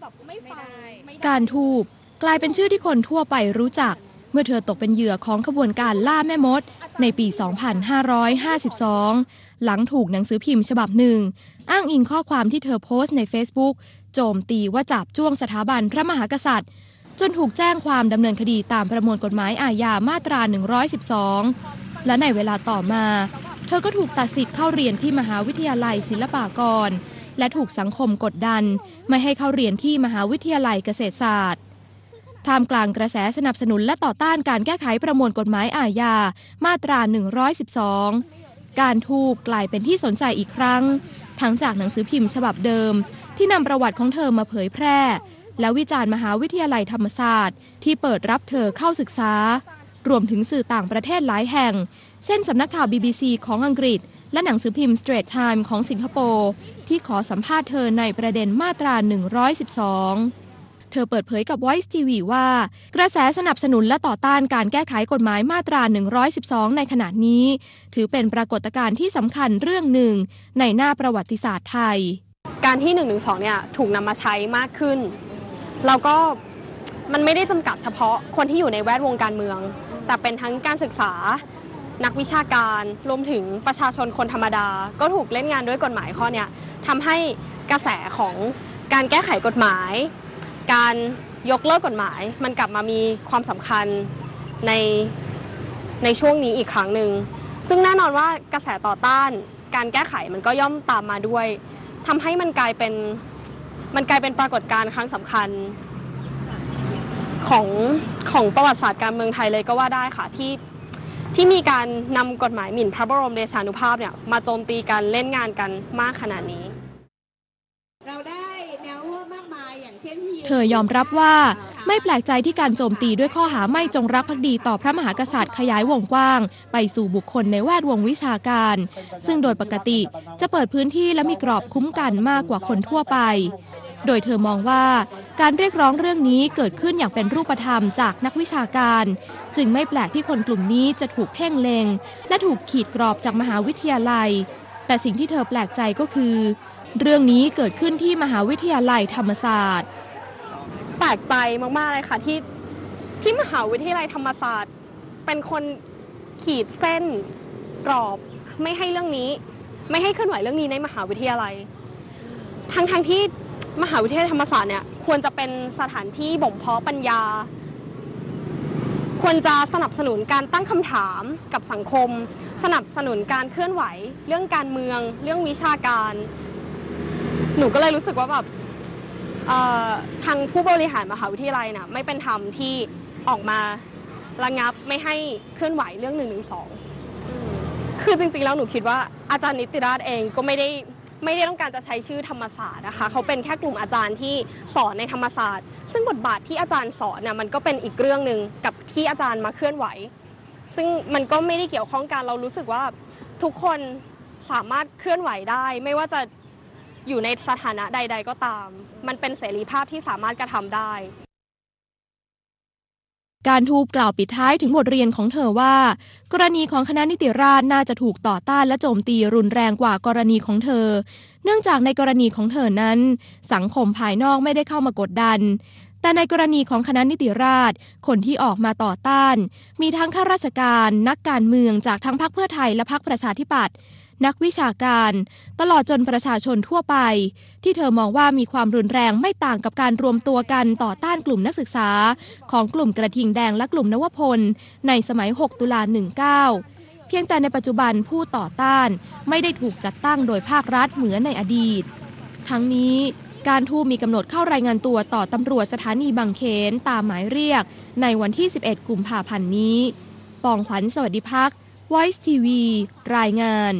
แบบไม่ฟังไม่ได้การทูบกลายเป็นชื่อที่คนทั่วไปรู้จัก เมื่อเธอตกเป็นเหยื่อของขบวนการล่าแม่มด ในปี 2552 หลังถูกหนังสือพิมพ์ฉบับหนึ่ง อ้างอิงข้อความที่เธอโพสต์ใน Facebook โจมตีว่าจับจ้วงสถาบันพระมหากษัตริย์ จนถูกแจ้งความดำเนินคดีตามประมวลกฎหมายอาญามาตรา 112 และในเวลาต่อมา เธอก็ถูกตัดสิทธิ์เข้าเรียนที่มหาวิทยาลัยศิลปากร และถูกสังคมกดดัน ไม่ให้เข้าเรียนที่มหาวิทยาลัยเกษตรศาสตร์ท่ามกลางกระแสสนับสนุนและต่อต้านการแก้ไขประมวลกฎหมายอาญา มาตรา 112 การทูบกลายเป็นที่สนใจอีกครั้ง ทั้งจากหนังสือพิมพ์ฉบับเดิม ที่นำประวัติของเธอมาเผยแพร่ และวิจารณ์มหาวิทยาลัยธรรมศาสตร์ ที่เปิดรับเธอเข้าศึกษา รวมถึงสื่อต่างประเทศหลายแห่ง เช่นสำนักข่าว BBC ของอังกฤษ และหนังสือพิมพ์ Straits Times ของสิงคโปร์ที่ขอสัมภาษณ์เธอในประเด็นมาตรา 112 เธอเปิดเผยกับ Voice TV ว่า กระแสสนับสนุนและต่อต้านการแก้ไขกฎหมายมาตรา 112 ในขณะนี้ ถือเป็นปรากฏการณ์ที่สำคัญเรื่องหนึ่ง ในหน้าประวัติศาสตร์ไทย การที่1นึเนี่ยถูกนำมาใช้มากขึ้นแล้วก็มันไม่ได้จำกัดเฉพาะคนที่อยู่ในแวดวงการเมือง แต่เป็นทั้งการศึกษา นักวิชาการรวมถึงประชาชนคนธรรมดา ก็ถูกเล่นงานด้วยกฎหมายข้อนี้ทำให้กระแสของการแก้ไขกฎหมาย การยกเลิกกฎหมาย มันกลับมามีความสำคัญในในช่วงนี้อีกครั้งหนึ่งซึ่งแน่นอนว่ากระแสต่อต้าน การแก้ไขมันก็ย่อมตามมาด้วยทำให้มันกลายเป็นมันกลายเป็นปรากฏการณ์ครั้งสำคัญของของประวัติศาสตร์การเมืองไทยเลยก็ว่าได้ค่ะที่ ที่มีการนำกฎหมายหมิ่นพระบรมเดชานุภาพเนี่ยมาโจมตีกันเล่นงานกันมากขนาดนี้ เราได้แนวร่วมมากมายอย่างเช่นเธอยอมรับว่าไม่แปลกใจที่การโจมตีด้วยข้อหาไม่จงรักภักดีต่อพระมหากษัตริย์ขยายวงกว้าง ไปสู่บุคคลในแวดวงวิชาการ ซึ่งโดยปกติจะเปิดพื้นที่และมีกรอบคุ้มกันมากกว่าคนทั่วไป โดยเธอมองว่าการเรียกร้องเรื่องนี้เกิดขึ้นอย่างเป็นรูปธรรมจากนักวิชาการ จึงไม่แปลกที่คนกลุ่มนี้จะถูกเพ่งเลงและถูกขีดกรอบจากมหาวิทยาลัย แต่สิ่งที่เธอแปลกใจก็คือ เรื่องนี้เกิดขึ้นที่มหาวิทยาลัยธรรมศาสตร์ แปลกใจมากๆเลยค่ะที่ที่มหาวิทยาลัยธรรมศาสตร์ เป็นคนขีดเส้นกรอบไม่ให้เรื่องนี้ ไม่ให้เคลื่อนไหวเรื่องนี้ในมหาวิทยาลัย ทั้งทงๆที่ มหาวิทยาลัยธรรมศาสตร์เนี่ยควรจะเป็นสถานที่บ่มเพาะปัญญา ควรจะสนับสนุนการตั้งคำถามกับสังคม สนับสนุนการเคลื่อนไหว เรื่องการเมือง เรื่องวิชาการ หนูก็เลยรู้สึกว่าแบบทางผู้บริหารมหาวิทยาลัยน่ะไม่เป็นธรรมที่ออกมาระงับไม่ให้เคลื่อนไหวเรื่องหนึ่งหนึ่งสองคือจริงๆแล้วหนูคิดว่าอาจารย์นิติราชเองก็ไม่ได้ ไม่ได้ต้องการจะใช้ชื่อธรรมศาสตร์นะคะเขาเป็นแค่กลุ่มอาจารย์ที่สอนในธรรมศาสตร์ ซึ่งบทบาทที่อาจารย์สอนน่ะมันก็เป็นอีกเรื่องหนึ่งกับที่อาจารย์มาเคลื่อนไหว ซึ่งมันก็ไม่ได้เกี่ยวข้องกันเรารู้สึกว่าทุกคนสามารถเคลื่อนไหวได้ ไม่ว่าจะอยู่ในสถานะใด ๆ ก็ตาม มันเป็นเสรีภาพที่สามารถกระทำได้ การทูบกล่าวปิดท้ายถึงบทเรียนของเธอว่า กรณีของคณะนิติราษฎรน่าจะถูกต่อต้านและโจมตีรุนแรงกว่ากรณีของเธอ เนื่องจากในกรณีของเธอนั้น สังคมภายนอกไม่ได้เข้ามากดดัน แต่ในกรณีของคณะนิติราษฎรคนที่ออกมาต่อต้าน มีทั้งข้าราชการนักการเมืองจากทั้งพรรคเพื่อไทยและพรรคประชาธิปัตย์นักวิชาการ ตลอดจนประชาชนทั่วไป ที่เธอมองว่ามีความรุนแรงไม่ต่างกับการรวมตัวกันต่อต้านกลุ่มนักศึกษา ของกลุ่มกระทิงแดงและกลุ่มนวพล ในสมัย 6 ตุลา 19 เพียงแต่ในปัจจุบันผู้ต่อต้านไม่ได้ถูกจัดตั้งโดยภาครัฐเหมือนในอดีต ทั้งนี้ การทูบมีกำหนดเข้ารายงานตัวต่อตำรวจสถานีบางเขนตามหมายเรียก ในวันที่ 11 กุมภาพันธ์นี้ ปองขวัญสวัสดิพัก Voice TV รายงาน